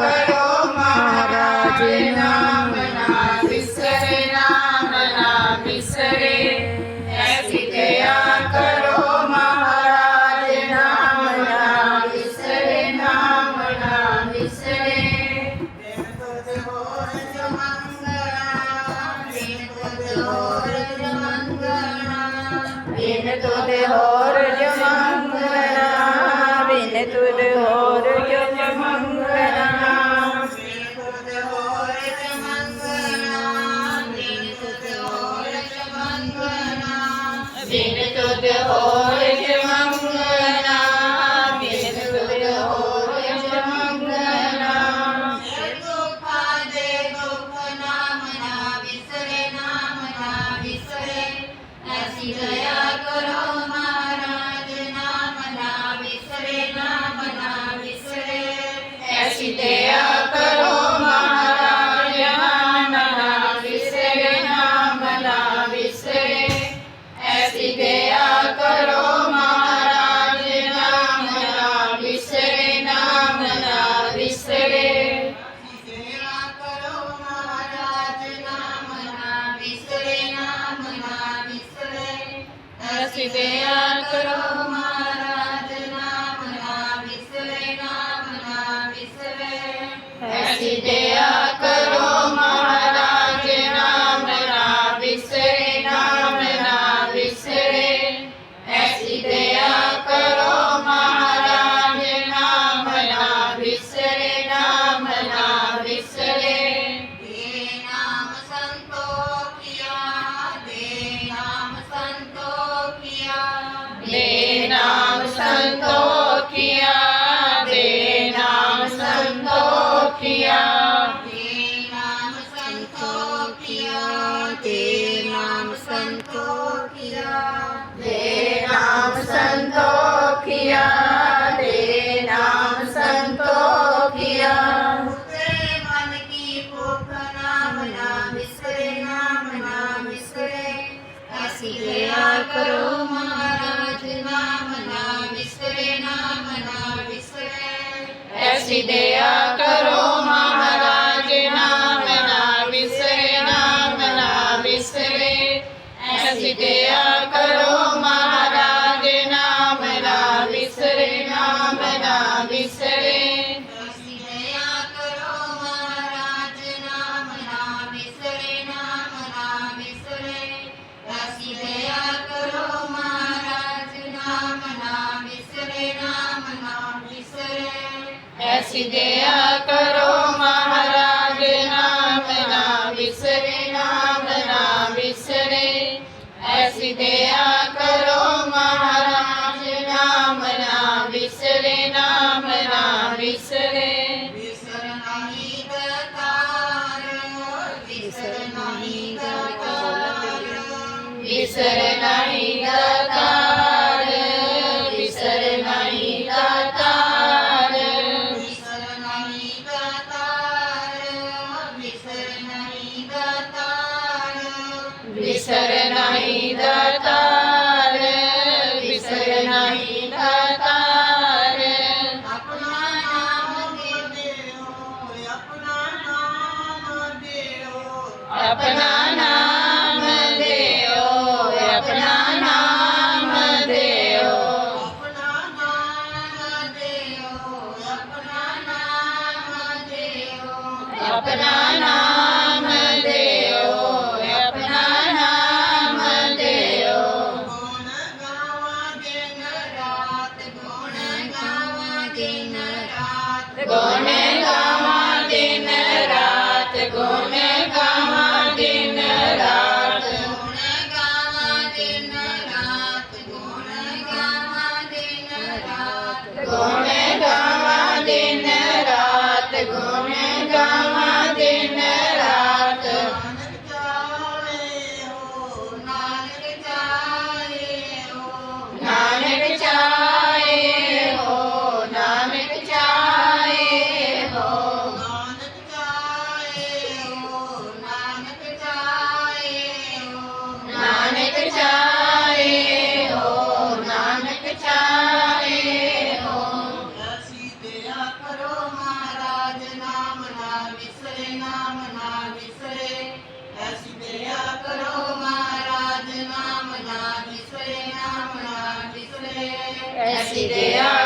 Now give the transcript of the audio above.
Corona. তো দেহ। ਦੇ ਨਾਮ ਸੰਤੋਖਿਆ, ਦੇ ਨਾਮ ਸੰਤੋਖਿਆ। ਉਤਰੇ ਮਨ ਕੀ ਭੁੱਖ ਨਾਮ ਨਾ ਵਿਸਰੇ ਨਾਮ ਨਾ ਵਿਸਰੇ ਅਸੀਂ ਲਿਆ ਕਰੋ ਮਹਾਰਾਜ ਨਾਮ ਨਾ ਵਿਸਰੇ ਨਾਮ ਨਾ ਵਿਸਰੇ ਐਸੀ ਦੇ ਐਸੀ ਦਇਆ ਕਰੋ ਮਹਾਰਾਜ ਨਾਮ ਨਾ ਵਿਸਰੇ ਨਾਮ ਨਾ ਵਿਸਰੇ ਐਸੀ ਦਇਆ ਕਰੋ ਮਹਾਰਾਜ ਨਾਮ ਨਾ ਵਿਸਰੇ ਨਾਮ ਨਾ ਵਿਸਰੇ ਵਿਸਰਨਾਹੀ ਦਾਤਾਰ ਵਿਸਰਨਾਹੀ ਦਾਤਾਰ ਵਿਸਰਨਾਹੀ ਦਾਤਾਰ ਵਿਸਰ ਨਹੀਂ ਦਾਤਾਰ ਵਿਸਰ ਨਹੀਂ ਦਾਤਾਰ ਆਪਣਾ ਨਾਮ ਦੇਵੋ ਆਪਣਾ ਨਾਮ ਦੇਵੋ ਆਪਣਾ ਨਾਮ ਦੇਵੋ ਆਪਣਾ ਨਾਮ ਦੇਵੋ ਆਪਣਾ ਨਾਮ ਦੇਵੋ ਆਪਣਾ ਨਾਮ ਦੇਵੋ ਆਪਣਾ ਨਾਮ Born ਐਸੀ ਦਇਆ ਕਰੋ